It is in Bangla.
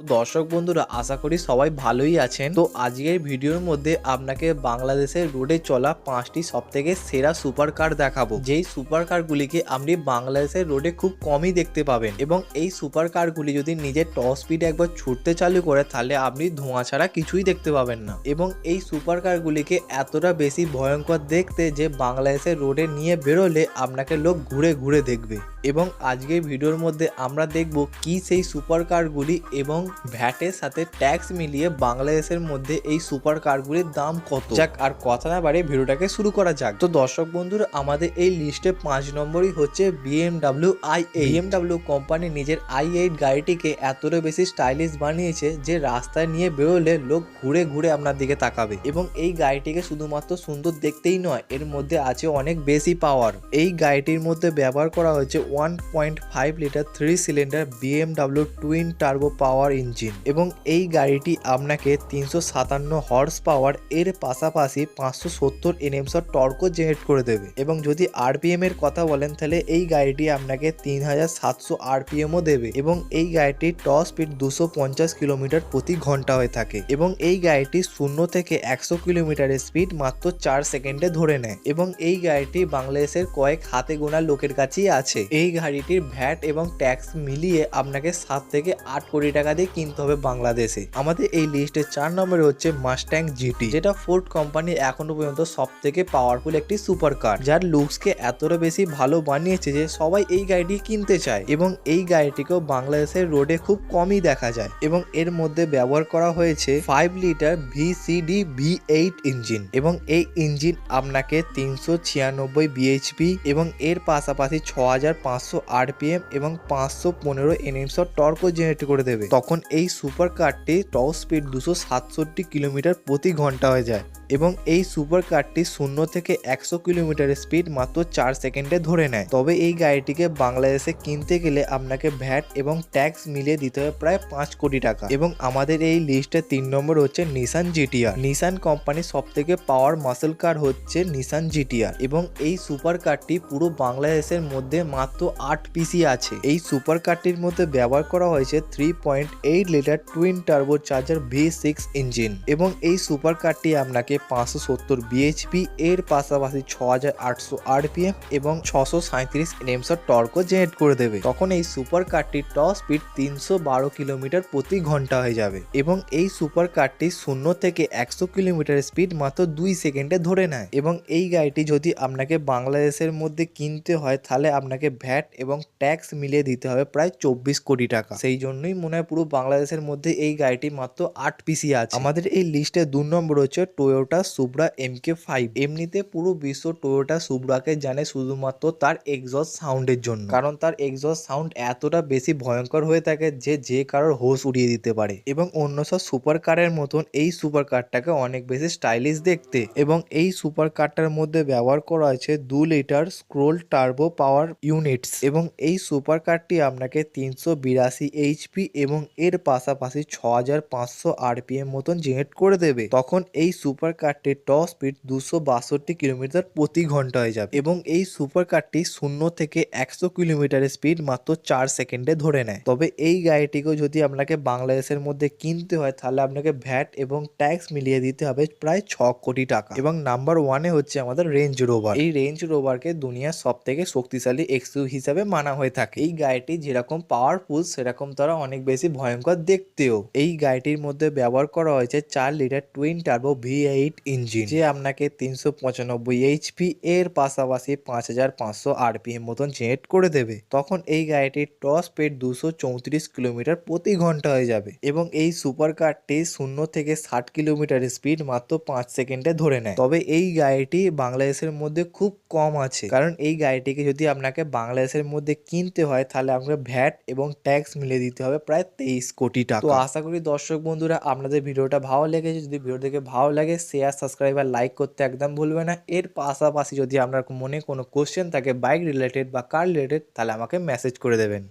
দর্শক বন্ধুরা, আশা করি সবাই ভালোই আছেন। তো আজকের ভিডিওর মধ্যে আপনাকে বাংলাদেশের রোডে চলা পাঁচটি সব থেকে সেরা সুপার কার দেখাবো। যেই সুপার কারগুলিকে আপনি বাংলাদেশের রোডে খুব কমই দেখতে পাবেন এবং এই সুপার কারগুলি যদি নিজের টপ স্পিড একবার ছুটতে চালু করে, তাহলে আপনি ধোঁয়া ছাড়া কিছুই দেখতে পাবেন না। এবং এই সুপার কারগুলিকে এতটা বেশি ভয়ঙ্কর দেখতে যে বাংলাদেশের রোডে নিয়ে বেরোলে আপনাকে লোক ঘুরে ঘুরে দেখবে। এবং আজকের ভিডিওর মধ্যে আমরা দেখব কি সেই সুপার কারগুলি এবং ভ্যাটের সাথে ট্যাক্স মিলিয়ে বাংলাদেশের মধ্যে এই সুপার কারগুলির দাম কত? যাক, আর কথা না বাড়িয়ে ভিডিওটাকে শুরু করা যাক। তো দর্শক বন্ধুরা, আমাদের এই লিস্টে পাঁচ নম্বরই হচ্ছে বিএমডাব্লিউ আই বিএমডাব্লিউ কোম্পানি নিজের আই এইট গাড়িটিকে এতটা বেশি স্টাইলিশ বানিয়েছে যে রাস্তায় নিয়ে বেরোলে লোক ঘুরে ঘুরে আপনার দিকে তাকাবে। এবং এই গাড়িটিকে শুধুমাত্র সুন্দর দেখতেই নয়, এর মধ্যে আছে অনেক বেশি পাওয়ার এই গাড়িটির মধ্যে ব্যবহার করা হয়েছে one point five litre three cylinder BMW twin turbo power engine এবং এই গাড়িটি আপনাকে তিনশো সাতান্ন হর্স পাওয়ার এর পাশাপাশি পাঁচশো সত্তর এনএমসর টর্কও জেনারেট করে দেবে। এবং যদি আরপিএম এর কথা বলেন, তাহলে এই গাড়িটি আপনাকে তিন হাজার সাতশো আরপিএমও দেবে এবং এই গাড়িটির টপ স্পিড দুশো পঞ্চাশ কিলোমিটার প্রতি ঘণ্টা হয়ে থাকে এবং এই গাড়িটি শূন্য থেকে একশো কিলোমিটারের স্পিড মাত্র চার সেকেন্ডে ধরে নেয় এবং এই গাড়িটি বাংলাদেশের কয়েক হাতে গোনা লোকের কাছেই আছে। এই গাড়িটির ভ্যাট এবং ট্যাক্স মিলিয়ে আপনাকে সাত থেকে আট কোটি টাকা দিয়ে কিনতে হবে বাংলাদেশে। আমাদের এই লিস্টে চার নম্বরে হচ্ছে মাস্ট্যাং জিটি যেটা ফোর্ড কোম্পানি এখনও পর্যন্ত সব থেকে পাওয়ারফুল একটি সুপার কার যার লুকসকে এতটা বেশি ভালো বানিয়েছে যে সবাই এই গাড়িটি কিনতে চায় এবং এই গাড়িটিকেও বাংলাদেশের রোডে খুব কমই দেখা যায় এবং এর মধ্যে ব্যবহার করা হয়েছে five litre VCD V eight engine এবং এই ইঞ্জিন আপনাকে তিনশো ছিয়ানব্বই বিএইচপি এবং এর পাশাপাশি ছ হাজার পাঁচশো আরপিএম এবং পাঁচশো পনেরো এনএমসর টর্কও জেনারেট করে দেবে। তখন এই সুপার কারটি টপ স্পিড দুশো সাতষট্টি কিলোমিটার প্রতি ঘণ্টা হয়ে যায় এবং এই সুপার কারটি শূন্য থেকে একশো কিলোমিটার স্পিড মাত্র চার সেকেন্ডে ধরে নেয়, তবে এই গাড়িটিকে বাংলাদেশে কিনতে গেলে আপনাকে ভ্যাট এবং ট্যাক্স মিলিয়ে দিতে হবে প্রায় পাঁচ কোটি টাকা। এবং আমাদের এই লিস্টে তিন নম্বর হচ্ছে নিসান জিটিআর নিসান কোম্পানির সব থেকে পাওয়ার মাসেল কার হচ্ছে নিসান জিটিআর এবং এই সুপার কারটি পুরো বাংলাদেশের মধ্যে মাত্র আট পিসি আছে। এই সুপার কারটির মধ্যে ব্যবহার করা হয়েছে three point eight litre twin turbo charger V six engine এবং এই সুপার কারটি আপনাকে পাঁচশো সত্তর বিএইচপি এর পাশাপাশি ছ হাজার আটশো আরপিএম এবং ছশো সাঁত্রিশ এনএমসর টর্কও জেনারেট করে দেবে। তখন এই সুপার কারটির টপ স্পিড তিনশো বারো কিলোমিটার প্রতি ঘণ্টা হয়ে যাবে এবং এই সুপার কারটি শূন্য থেকে একশো কিলোমিটার স্পিড মাত্র দুই সেকেন্ডে ধরে নেয় এবং এই গাড়িটি যদি আপনাকে বাংলাদেশের মধ্যে কিনতে হয়, তাহলে আপনাকে ভ্যাট এবং ট্যাক্স মিলিয়ে দিতে হবে প্রায় চব্বিশ কোটি টাকা। সেই জন্যই মনে হয় পুরো বাংলাদেশের মধ্যে এই গাড়িটি মাত্র আট পিসি আছে। আমাদের এই লিস্টে দু নম্বর হচ্ছে Toyota Supra M K five এমনিতে পুরো বিশ্ব টয়োটা সুব্রাকে জানে শুধুমাত্র তার এক্সস্ট সাউন্ডের জন্য। কারণ তার এক্সস্ট সাউন্ড এতটা বেশি ভয়ঙ্কর হয়ে থাকে যে যে কারোর হোশ উড়িয়ে দিতে পারে। এবং অন্য সব সুপার কারের মতন এই সুপার কারটাকে অনেক বেশি স্টাইলিশ দেখতে। এবং এই সুপার কারটার মধ্যে ব্যবহার করা হয়েছে দু litre scroll turbo power units এবং এই সুপার কারটি আপনাকে তিনশো বিরাশি এইচপি এবং এর পাশাপাশি ছ হাজার পাঁচশো আরপিএম মতন জেনারেট করে দেবে। তখন এই সুপার কারটির টপ স্পিড দুশো বাষট্টি কিলোমিটার প্রতি ঘণ্টা হয়ে যাবে এবং এই সুপার কারটি শূন্য থেকে একশো কিলোমিটারের স্পিড মাত্র চার সেকেন্ডে ধরে নেয়। তবে এই গাড়িটিকেও যদি আপনাকে বাংলাদেশের মধ্যে কিনতে হয়, তাহলে আপনাকে ভ্যাট এবং ট্যাক্স মিলিয়ে দিতে হবে প্রায় ছ কোটি টাকা। এবং নাম্বার ওয়ানে হচ্ছে আমাদের রেঞ্জ রোভার এই রেঞ্জ রোভারকে দুনিয়ার সব থেকে শক্তিশালী এক্সইউ হিসাবে মানা হয়ে থাকে। এই গাড়িটি যেরকম পাওয়ারফুল সেরকম তারা অনেক বেশি ভয়ঙ্কর দেখতেও। এই গাড়িটির মধ্যে ব্যবহার করা হয়েছে চার litre twin turbo V eight engine যে আপনাকে তিনশো পঁচানব্বই এইচপি এর পাশাপাশি পাঁচ হাজার পাঁচশো আরপিএম মতন জেনারেট করে দেবে। তখন এই গাড়িটির টপ স্পিড দুশো চৌত্রিশ কিলোমিটার প্রতি ঘণ্টা হয়ে যাবে এবং এই সুপার কারটি শূন্য থেকে ষাট কিলোমিটার স্পিড মাত্র পাঁচ সেকেন্ডে ধরে নেয়। তবে এই গাড়িটি বাংলাদেশের মধ্যে খুব কম আছে। কারণ এই গাড়িটিকে যদি আপনাকে বাংলাদেশের মধ্যে কিনতে হয়, তাহলে আপনাকে ভ্যাট এবং ট্যাক্স মিলিয়ে দিতে হবে প্রায় তেইশ কোটি টাকা। তো আশা করি দর্শক বন্ধুরা আপনাদের ভিডিওটা ভালো লেগেছে যদি ভিডিও দেখে ভালো লাগে শেয়ার সাবস্ক্রাইব আর লাইক করতে একদম ভুলবে না। এর পাশাপাশি যদি আপনার মনে কোনো কোশ্চেন থাকে বাইক রিলেটেড বা কার রিলেটেড তাহলে আমাকে মেসেজ করে দেবেন।